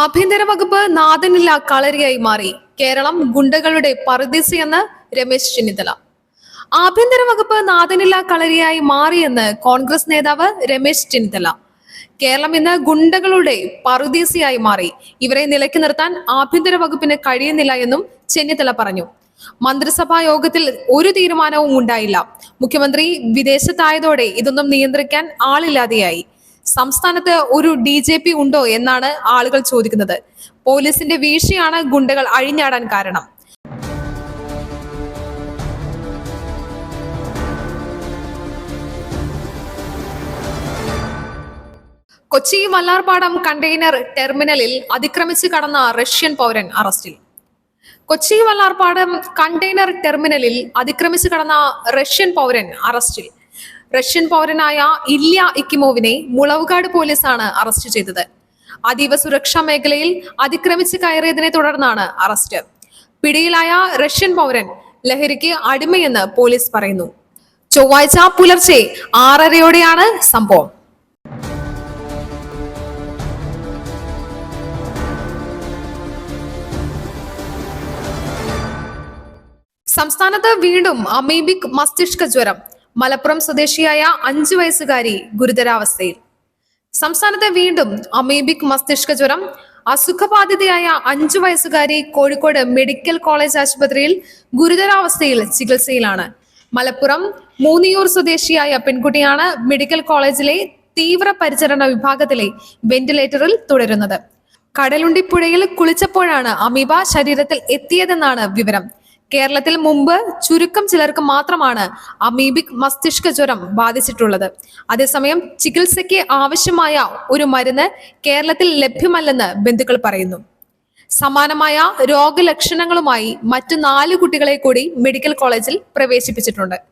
ആഭ്യന്തര വകുപ്പ് നാഥനില്ല കളരിയായി മാറി. കേരളം ഗുണ്ടകളുടെ പറുദീസയെന്ന് രമേശ് ചെന്നിത്തല. ആഭ്യന്തര വകുപ്പ് നാഥനില്ല കളരിയായി മാറിയെന്ന് കോൺഗ്രസ് നേതാവ് രമേശ് ചെന്നിത്തല. കേരളം ഇന്ന് ഗുണ്ടകളുടെ പറുദീസയായി മാറി. ഇവരെ നിലയ്ക്ക് നിർത്താൻ ആഭ്യന്തര വകുപ്പിന് കഴിയുന്നില്ല എന്നും ചെന്നിത്തല പറഞ്ഞു. മന്ത്രിസഭാ യോഗത്തിൽ ഒരു തീരുമാനവും ഉണ്ടായില്ല. മുഖ്യമന്ത്രി വിദേശത്തായതോടെ ഇതൊന്നും നിയന്ത്രിക്കാൻ ആളില്ലാതെയായി. സംസ്ഥാനത്ത് ഒരു ഡി ജെ പി ഉണ്ടോ എന്നാണ് ആളുകൾ ചോദിക്കുന്നത്. പോലീസിന്റെ വീഴ്ചയാണ് ഗുണ്ടകൾ അഴിഞ്ഞാടാൻ കാരണം. കൊച്ചി മല്ലാർപാടം കണ്ടെയ്നർ ടെർമിനലിൽ അതിക്രമിച്ച് കടന്ന റഷ്യൻ പൗരൻ അറസ്റ്റിൽ. കൊച്ചി വല്ലാർപാടം കണ്ടെയ്നർ ടെർമിനലിൽ അതിക്രമിച്ച് കടന്ന റഷ്യൻ പൗരൻ അറസ്റ്റിൽ. റഷ്യൻ പൗരനായ ഇല്യ ഇക്കിമോവിനെ മുളവുകാട് പോലീസാണ് അറസ്റ്റ് ചെയ്തത്. അതീവ സുരക്ഷാ മേഖലയിൽ അതിക്രമിച്ച് കയറിയതിനെ തുടർന്നാണ് അറസ്റ്റ്. പിടിയിലായ റഷ്യൻ പൗരൻ ലഹരിക്ക് അടിമയെന്ന് പോലീസ് പറയുന്നു. ചൊവ്വാഴ്ച പുലർച്ചെ ആറരയോടെയാണ് സംഭവം. സംസ്ഥാനത്ത് വീണ്ടും അമീബിക് മസ്തിഷ്ക ജ്വരം. മലപ്പുറം സ്വദേശിയായ അഞ്ചു വയസ്സുകാരി ഗുരുതരാവസ്ഥയിൽ. സംസ്ഥാനത്തെ വീണ്ടും അമീബിക് മസ്തിഷ്ക ജ്വരം അസുഖബാധിതയായ അഞ്ചു വയസ്സുകാരി കോഴിക്കോട് മെഡിക്കൽ കോളേജ് ആശുപത്രിയിൽ ഗുരുതരാവസ്ഥയിൽ ചികിത്സയിലാണ്. മലപ്പുറം മൂന്നിയൂർ സ്വദേശിയായ പെൺകുട്ടിയാണ് മെഡിക്കൽ കോളേജിലെ തീവ്ര പരിചരണ വിഭാഗത്തിലെ വെന്റിലേറ്ററിൽ തുടരുന്നത്. കടലുണ്ടിപ്പുഴയിൽ കുളിച്ചപ്പോഴാണ് അമീബ ശരീരത്തിൽ എത്തിയതെന്നാണ് വിവരം. കേരളത്തിൽ മുമ്പ് ചുരുക്കം ചിലർക്ക് മാത്രമാണ് അമീബിക് മസ്തിഷ്ക ജ്വരം ബാധിച്ചിട്ടുള്ളത്. അതേസമയം ചികിത്സയ്ക്ക് ആവശ്യമായ ഒരു മരുന്ന് കേരളത്തിൽ ലഭ്യമല്ലെന്ന് ബന്ധുക്കൾ പറയുന്നു. സമാനമായ രോഗലക്ഷണങ്ങളുമായി മറ്റു നാല് കുട്ടികളെ കൂടി മെഡിക്കൽ കോളേജിൽ പ്രവേശിപ്പിച്ചിട്ടുണ്ട്.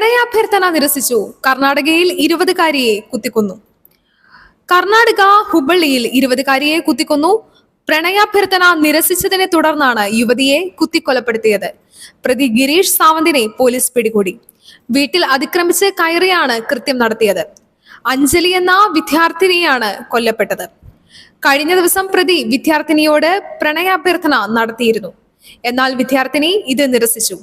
പ്രണയാഭ്യർത്ഥന നിരസിച്ചു. കർണാടകയിൽ ഇരുപതുകാരിയെ കുത്തിക്കൊന്നു. കർണാടക ഹുബള്ളിയിൽ ഇരുപതുകാരിയെ കുത്തിക്കൊന്നു. പ്രണയാഭ്യർത്ഥന നിരസിച്ചതിനെ തുടർന്നാണ് യുവതിയെ കുത്തിക്കൊലപ്പെടുത്തിയത്. പ്രതി ഗിരീഷ് സാവന്തിനെ പോലീസ് പിടികൂടി. വീട്ടിൽ അതിക്രമിച്ച് കയറിയാണ് കൃത്യം നടത്തിയത്. അഞ്ജലി എന്ന വിദ്യാർത്ഥിനിയാണ് കൊല്ലപ്പെട്ടത്. കഴിഞ്ഞ ദിവസം പ്രതി വിദ്യാർത്ഥിനിയോട് പ്രണയാഭ്യർത്ഥന നടത്തിയിരുന്നു. എന്നാൽ വിദ്യാർത്ഥിനി ഇത് നിരസിച്ചു.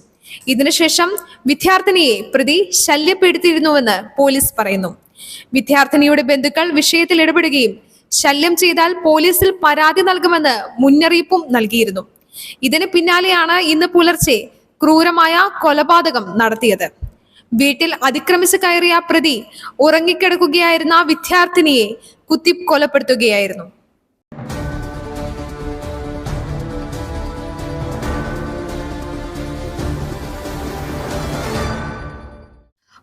ഇതിനുശേഷം വിദ്യാർത്ഥിനിയെ പ്രതി ശല്യപ്പെടുത്തിയിരുന്നുവെന്ന് പോലീസ് പറയുന്നു. വിദ്യാർത്ഥിനിയുടെ ബന്ധുക്കൾ വിഷയത്തിൽ ഇടപെടുകയും ശല്യം ചെയ്താൽ പോലീസിൽ പരാതി നൽകുമെന്ന് മുന്നറിയിപ്പും നൽകിയിരുന്നു. ഇതിന് പിന്നാലെയാണ് ഇന്ന് പുലർച്ചെ ക്രൂരമായ കൊലപാതകം നടത്തിയത്. വീട്ടിൽ അതിക്രമിച്ച് കയറിയ പ്രതി ഉറങ്ങിക്കിടക്കുകയായിരുന്ന വിദ്യാർത്ഥിനിയെ കുത്തി കൊലപ്പെടുത്തുകയായിരുന്നു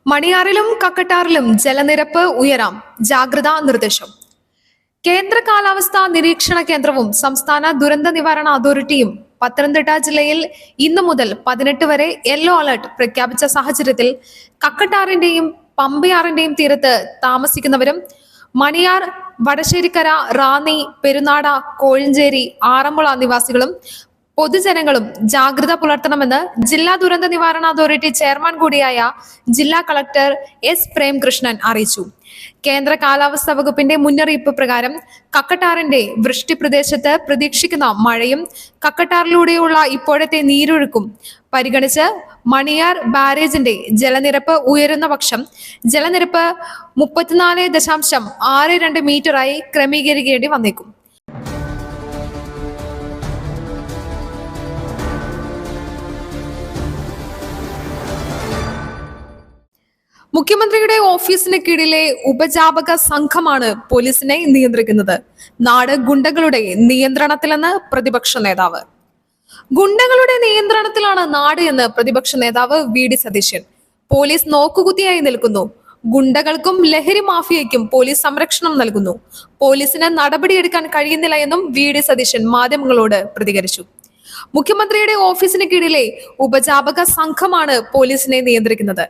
മണിയാറിലും കക്കട്ടാറിലും ജലനിരപ്പ് ഉയരാം. ജാഗ്രതാ നിർദ്ദേശം. കേന്ദ്ര കാലാവസ്ഥാ നിരീക്ഷണ കേന്ദ്രവും സംസ്ഥാന ദുരന്ത നിവാരണ അതോറിറ്റിയും പത്തനംതിട്ട ജില്ലയിൽ ഇന്നു മുതൽ പതിനെട്ട് വരെ യെല്ലോ അലർട്ട് പ്രഖ്യാപിച്ച സാഹചര്യത്തിൽ കക്കട്ടാറിന്റെയും പമ്പയാറിന്റെയും തീരത്ത് താമസിക്കുന്നവരും മണിയാർ വടശ്ശേരിക്കര റാന്നി പെരുനാട കോഴഞ്ചേരി ആറന്മുള നിവാസികളും പൊതുജനങ്ങളും ജാഗ്രത പുലർത്തണമെന്ന് ജില്ലാ ദുരന്ത നിവാരണ അതോറിറ്റി ചെയർമാൻ കൂടിയായ ജില്ലാ കളക്ടർ എസ് പ്രേംകൃഷ്ണൻ അറിയിച്ചു. കേന്ദ്ര കാലാവസ്ഥാ വകുപ്പിന്റെ മുന്നറിയിപ്പ് പ്രകാരം കക്കട്ടാറിന്റെ വൃഷ്ടി പ്രദേശത്ത് പ്രതീക്ഷിക്കുന്ന മഴയും കക്കട്ടാറിലൂടെയുള്ള ഇപ്പോഴത്തെ നീരൊഴുക്കും പരിഗണിച്ച് മണിയാർ ബാരേജിന്റെ ജലനിരപ്പ് ഉയരുന്ന പക്ഷം ജലനിരപ്പ് മുപ്പത്തിനാല് ദശാംശം ആറ് രണ്ട് മീറ്ററായി ക്രമീകരിക്കേണ്ടി വന്നേക്കും. മുഖ്യമന്ത്രിയുടെ ഓഫീസിന് കീഴിലെ ഉപജാപക സംഘമാണ് പോലീസിനെ നിയന്ത്രിക്കുന്നത്. നാട് ഗുണ്ടകളുടെ നിയന്ത്രണത്തിലെന്ന് പ്രതിപക്ഷ നേതാവ്. ഗുണ്ടകളുടെ നിയന്ത്രണത്തിലാണ് നാട് എന്ന് പ്രതിപക്ഷ നേതാവ് വി ഡി സതീശൻ. പോലീസ് നോക്കുകുത്തിയായി നിൽക്കുന്നു. ഗുണ്ടകൾക്കും ലഹരി മാഫിയയ്ക്കും പോലീസ് സംരക്ഷണം നൽകുന്നു. പോലീസിന് നടപടിയെടുക്കാൻ കഴിയുന്നില്ല എന്നും വി ഡി സതീശൻ മാധ്യമങ്ങളോട് പ്രതികരിച്ചു. മുഖ്യമന്ത്രിയുടെ ഓഫീസിന് കീഴിലെ ഉപജാപക സംഘമാണ് പോലീസിനെ നിയന്ത്രിക്കുന്നത്.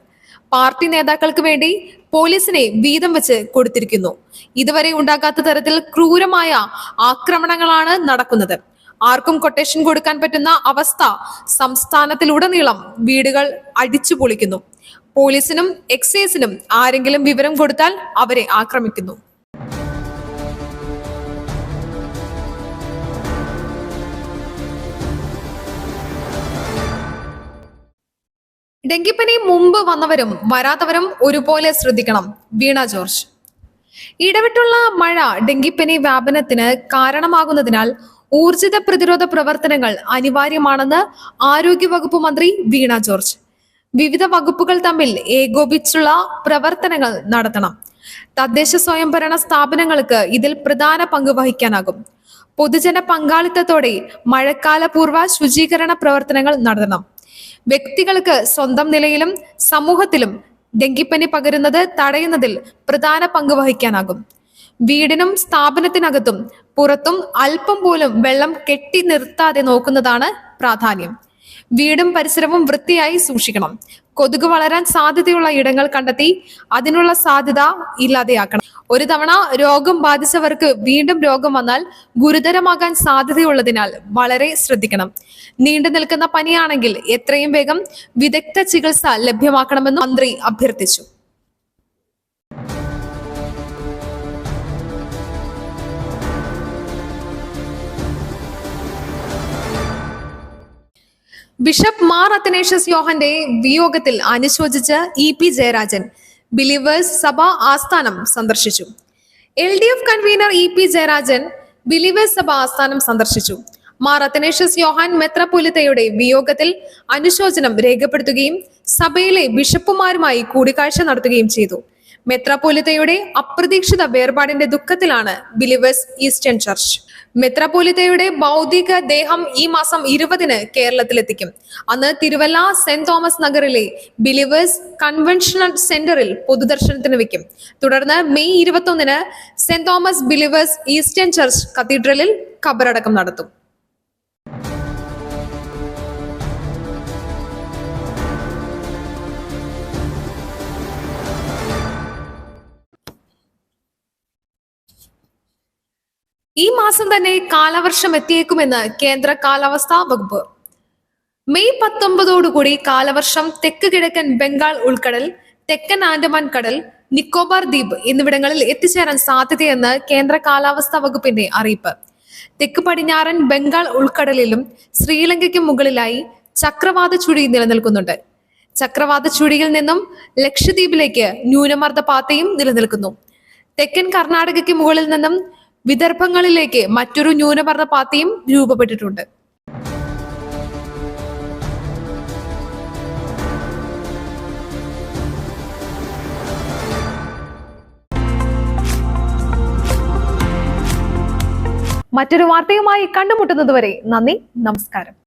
പാർട്ടി നേതാക്കൾക്ക് വേണ്ടി പോലീസിനെ വീതം വെച്ച് കൊടുത്തിരിക്കുന്നു. ഇതുവരെ ഉണ്ടാകാത്ത തരത്തിൽ ക്രൂരമായ ആക്രമണങ്ങളാണ് നടക്കുന്നത്. ആർക്കും കൊട്ടേഷൻ കൊടുക്കാൻ പറ്റുന്ന അവസ്ഥ സംസ്ഥാനത്തിലുടനീളം വീടുകൾ അടിച്ചു പൊളിക്കുന്നു. പോലീസിനും എക്സൈസിനും ആരെങ്കിലും വിവരം കൊടുത്താൽ അവരെ ആക്രമിക്കുന്നു. ഡെങ്കിപ്പനി മുമ്പ് വന്നവരും വരാത്തവരും ഒരുപോലെ ശ്രദ്ധിക്കണം. വീണ ജോർജ്. ഇടവിട്ടുള്ള മഴ ഡെങ്കിപ്പനി വ്യാപനത്തിന് കാരണമാകുന്നതിനാൽ ഊർജിത പ്രതിരോധ പ്രവർത്തനങ്ങൾ അനിവാര്യമാണെന്ന് ആരോഗ്യവകുപ്പ് മന്ത്രി വീണ ജോർജ്. വിവിധ വകുപ്പുകൾ തമ്മിൽ ഏകോപിച്ചുള്ള പ്രവർത്തനങ്ങൾ നടത്തണം. തദ്ദേശ സ്വയംഭരണ സ്ഥാപനങ്ങൾക്ക് ഇതിൽ പ്രധാന പങ്ക് വഹിക്കാനാകും. പൊതുജന പങ്കാളിത്തത്തോടെ മഴക്കാലപൂർവ ശുചീകരണ പ്രവർത്തനങ്ങൾ നടത്തണം. വ്യക്തികൾക്ക് സ്വന്തം നിലയിലും സമൂഹത്തിലും ഡെങ്കിപ്പനി പകരുന്നത് തടയുന്നതിൽ പ്രധാന പങ്ക് വഹിക്കാനാകും. വീടിനും സ്ഥാപനത്തിനകത്തും പുറത്തും അല്പം പോലും വെള്ളം കെട്ടി നിർത്താതെ നോക്കുന്നതാണ് പ്രാധാന്യം. വീടും പരിസരവും വൃത്തിയായി സൂക്ഷിക്കണം. കൊതുക് വളരാൻ സാധ്യതയുള്ള ഇടങ്ങൾ കണ്ടെത്തി അതിനുള്ള സാധ്യത ഇല്ലാതെയാക്കണം. ഒരു തവണ രോഗം ബാധിച്ചവർക്ക് വീണ്ടും രോഗം വന്നാൽ ഗുരുതരമാകാൻ സാധ്യതയുള്ളതിനാൽ വളരെ ശ്രദ്ധിക്കണം. നീണ്ടു നിൽക്കുന്ന പനിയാണെങ്കിൽ എത്രയും വേഗം വിദഗ്ധ ചികിത്സ ലഭ്യമാക്കണമെന്ന് മന്ത്രി അഭ്യർത്ഥിച്ചു. ബിഷപ്പ് മാർ അത്തനേഷ്യസ് യോഹന്റെ വിയോഗത്തിൽ അനുശോചിച്ച് ഇ പി ജയരാജൻ ബിലീവേഴ്സ് സഭ ആസ്ഥാനം സന്ദർശിച്ചു. L D F convenor E P Jayarajan Believers സഭ ആസ്ഥാനം സന്ദർശിച്ചു. മാർ അത്തനേഷ്യസ് യോഹാൻ മെത്രപൊലിത്തയുടെ വിയോഗത്തിൽ അനുശോചനം രേഖപ്പെടുത്തുകയും സഭയിലെ ബിഷപ്പുമാരുമായി കൂടിക്കാഴ്ച നടത്തുകയും ചെയ്തു. മെത്രാപോലിത്തയുടെ അപ്രതീക്ഷിത വേർപാടിന്റെ ദുഃഖത്തിലാണ് ബിലിവേഴ്സ് ഈസ്റ്റേൺ ചർച്ച്. മെത്രാപോലിത്തയുടെ ഭൗതിക ദേഹം ഈ മാസം ഇരുപതിന് കേരളത്തിലെത്തിക്കും. അന്ന് തിരുവല്ല സെന്റ് തോമസ് നഗറിലെ ബിലിവേഴ്സ് കൺവെൻഷണൽ സെന്ററിൽ പൊതുദർശനത്തിന് വെക്കും. തുടർന്ന് മെയ് ഇരുപത്തൊന്നിന് Saint Thomas Believers Eastern Church കത്തീഡ്രലിൽ ഖബറടക്കം നടത്തും. ഈ മാസം തന്നെ കാലവർഷം എത്തിയേക്കുമെന്ന് കേന്ദ്ര കാലാവസ്ഥാ വകുപ്പ്. മെയ് പത്തൊമ്പതോടുകൂടി കാലവർഷം തെക്ക് കിഴക്കൻ ബംഗാൾ ഉൾക്കടൽ തെക്കൻ ആൻഡമാൻ കടൽ നിക്കോബാർ ദ്വീപ് എന്നിവിടങ്ങളിൽ എത്തിച്ചേരാൻ സാധ്യതയെന്ന് കേന്ദ്ര കാലാവസ്ഥാ വകുപ്പിന്റെ അറിയിപ്പ്. തെക്ക് പടിഞ്ഞാറൻ ബംഗാൾ ഉൾക്കടലിലും ശ്രീലങ്കയ്ക്ക് മുകളിലായി ചക്രവാത ചുഴി നിലനിൽക്കുന്നുണ്ട്. ചക്രവാത ചുഴിയിൽ നിന്നും ലക്ഷദ്വീപിലേക്ക് ന്യൂനമർദ്ദ പാതയും നിലനിൽക്കുന്നു. തെക്കൻ കർണാടകയ്ക്ക് മുകളിൽ നിന്നും വിദർഭങ്ങളിലേക്ക് മറ്റൊരു ന്യൂനമർദ്ദ പാത്തിയും രൂപപ്പെട്ടിട്ടുണ്ട്. മറ്റൊരു വാർത്തയുമായി കണ്ടുമുട്ടുന്നതുവരെ നന്ദി നമസ്കാരം.